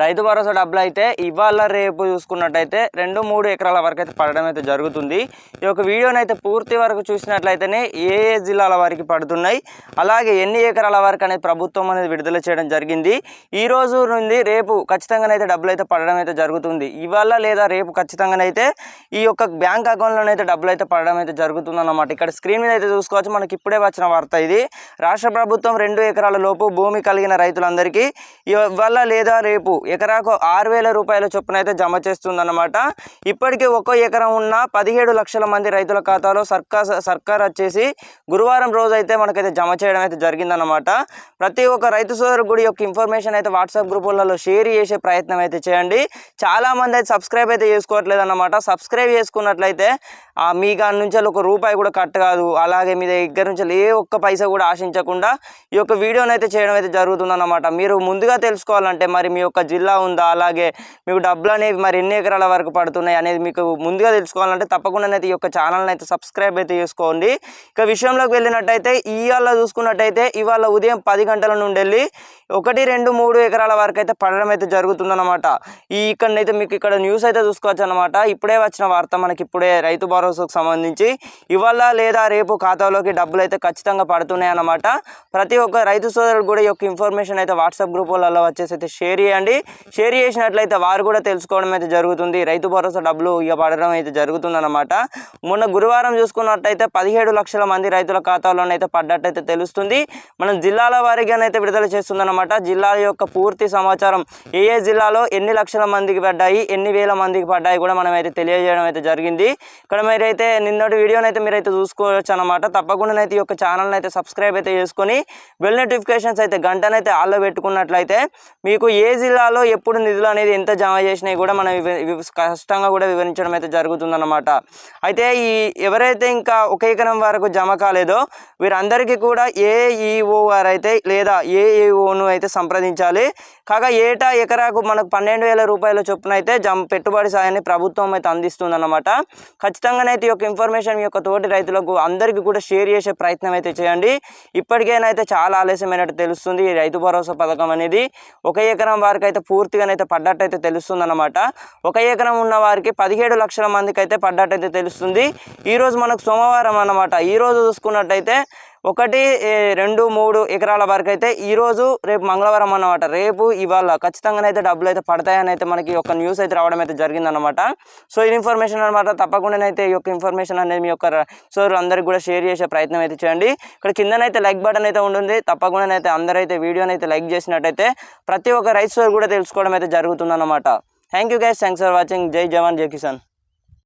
రైతు భరోసా డబ్బులు అయితే ఇవాళ రేపు చూసుకున్నట్టయితే రెండు మూడు ఎకరాల వరకు అయితే పడడం అయితే జరుగుతుంది. ఈ యొక్క వీడియోని అయితే పూర్తి వరకు చూసినట్లయితేనే ఏ ఏ జిల్లాల వారికి పడుతున్నాయి అలాగే ఎన్ని ఎకరాల వరకు అనేది ప్రభుత్వం అనేది విడుదల చేయడం జరిగింది. ఈ రోజు నుండి రేపు ఖచ్చితంగానైతే డబ్బులు అయితే పడడం అయితే జరుగుతుంది. ఇవాళ లేదా రేపు ఖచ్చితంగానైతే ఈ యొక్క బ్యాంక్ అకౌంట్లోనైతే డబ్బులు అయితే పడడం అయితే జరుగుతుంది అన్నమాట ఇక్కడ స్క్రీన్ మీద అయితే చూసుకోవచ్చు మనకి ఇప్పుడే వచ్చిన వార్త ఇది. రాష్ట్ర ప్రభుత్వం రెండు ఎకరాల లోపు భూమి కలిగిన రైతులందరికీ ఇవాళ లేదా రేపు ఎకరాకు ఆరు వేల రూపాయల చొప్పున అయితే జమ చేస్తుందన్నమాట. ఇప్పటికే ఒక్కో ఎకరం ఉన్న పదిహేడు లక్షల మంది రైతుల ఖాతాలో సర్కార్ సర్కార్ వచ్చేసి గురువారం రోజు అయితే మనకైతే జమ చేయడం అయితే జరిగిందన్నమాట. ప్రతి ఒక్క రైతు సోదరు గుడి యొక్క ఇన్ఫర్మేషన్ అయితే వాట్సాప్ గ్రూపులలో షేర్ చేసే ప్రయత్నం అయితే చేయండి. చాలా మంది అయితే సబ్స్క్రైబ్ అయితే చేసుకోవట్లేదు అన్నమాట సబ్స్క్రైబ్ చేసుకున్నట్లయితే మీ కాని నుంచి ఒక రూపాయి కూడా కట్ కాదు. అలాగే మీ దగ్గర నుంచి ఏ ఒక్క పైసా కూడా ఆశించకుండా ఈ యొక్క వీడియోనైతే అయితే చేయడం అయితే జరుగుతుందన్నమాట. మీరు ముందుగా తెలుసుకోవాలంటే మరి మీ యొక్క జిల్లా ఉందా? అలాగే మీకు డబ్బులు అనేవి మరి ఎన్ని ఎకరాల వరకు పడుతున్నాయి అనేది మీకు ముందుగా తెలుసుకోవాలంటే తప్పకుండా అయితే ఈ యొక్క ఛానల్ని అయితే సబ్స్క్రైబ్ అయితే చేసుకోండి. ఇక విషయంలోకి వెళ్ళినట్టయితే ఇవాళ చూసుకున్నట్టయితే ఇవాళ ఉదయం పది గంటల నుండి వెళ్ళి ఒకటి రెండు మూడు ఎకరాల వరకు అయితే పడడం అయితే జరుగుతుందన్నమాట. ఈ ఇక్కడనైతే మీకు ఇక్కడ న్యూస్ అయితే చూసుకోవచ్చు అనమాట ఇప్పుడే వచ్చిన వార్త మనకి ఇప్పుడే రైతు భరోసాకు సంబంధించి ఇవాళ లేదా రేపు ఖాతాలోకి డబ్బులు అయితే ఖచ్చితంగా పడుతున్నాయి అన్నమాట ప్రతి ఒక్క రైతు సోదరుడు కూడా ఈ యొక్క ఇన్ఫర్మేషన్ అయితే వాట్సాప్ గ్రూపులలో వచ్చేసి అయితే షేర్ చేయండి. షేర్ చేసినట్లయితే వారు కూడా తెలుసుకోవడం అయితే జరుగుతుంది. రైతు భరోసా డబ్బులు ఇక పడడం అయితే జరుగుతుందన్నమాట. మొన్న గురువారం చూసుకున్నట్టయితే పదిహేడు లక్షల మంది రైతుల ఖాతాలోనైతే పడ్డట్టయితే తెలుస్తుంది. మనం జిల్లాల వారీగానైతే విడుదల చేస్తుందన్నమాట. జిల్లాల యొక్క పూర్తి సమాచారం ఏ ఏ జిల్లాలో ఎన్ని లక్షల మందికి పడ్డాయి ఎన్ని వేల మందికి పడ్డాయి కూడా మనం అయితే తెలియజేయడం అయితే జరిగింది. ఇక్కడ మీరైతే నిన్నటి వీడియోని అయితే మీరైతే చూసుకోవచ్చు అనమాట తప్పకుండా అయితే ఈ యొక్క ఛానల్ని అయితే సబ్స్క్రైబ్ అయితే చేసుకొని బెల్ నోటిఫికేషన్స్ అయితే గంటనైతే ఆల్లో పెట్టుకున్నట్లయితే మీకు ఏ ఏ జిల్లాలో ఎప్పుడు నిధులు అనేది ఎంత జమ చేసినాయి కూడా మనం కష్టంగా కూడా వివరించడం అయితే జరుగుతుందన్నమాట. అయితే ఈ ఎవరైతే ఇంకా ఒక ఎకరం వరకు జమ కాలేదో వీరందరికీ కూడా ఏఈఓ వారు అయితే లేదా ఏఈఓను అయితే సంప్రదించాలి. కాగా ఏటా ఎకరాకు మనకు పన్నెండు వేల రూపాయల చొప్పున అయితే జమ పెట్టుబడి సాయాన్ని ప్రభుత్వం అయితే అందిస్తుందన్నమాట. ఖచ్చితంగానైతే ఈ యొక్క ఇన్ఫర్మేషన్ మీ యొక్క తోటి రైతులకు అందరికీ కూడా షేర్ చేసే ప్రయత్నం అయితే చేయండి. ఇప్పటికైనా చాలా ఆలస్యమైనట్టు తెలుస్తుంది ఈ రైతు భరోసా పథకం అనేది. ఒక ఎకరం వారికి అయితే పూర్తిగానైతే పడ్డట్టయితే తెలుస్తుంది అనమాట ఒక ఎకరం ఉన్న వారికి పదిహేడు లక్షల మందికి అయితే పడ్డట్టయితే తెలుస్తుంది. ఈరోజు మనకు సోమవారం అన్నమాట. ఈరోజు చూసుకున్నట్టయితే ఒకటి రెండు మూడు ఎకరాల వరకు అయితే ఈరోజు రేపు మంగళవారం అన్నమాట. రేపు ఇవాళ ఖచ్చితంగానైతే డబ్బులు అయితే పడతాయని అయితే మనకి ఒక న్యూస్ అయితే రావడం అయితే జరిగిందనమాట సో ఈ ఇన్ఫర్మేషన్ అనమాట తప్పకుండానైతే ఈ యొక్క ఇన్ఫర్మేషన్ అనేది మీ యొక్క సో అందరికి కూడా షేర్ చేసే ప్రయత్నం అయితే చేయండి. ఇక్కడ కిందనైతే లైక్ బటన్ అయితే ఉంటుంది. తప్పకుండానైతే అందరైతే వీడియోని అయితే లైక్ చేసినట్టయితే ప్రతి ఒక్క రైతు సోర్ కూడా తెలుసుకోవడం అయితే జరుగుతుందన్నమాట. Thank you guys. Thanks for watching. జై జవాన్ జై కిసాన్.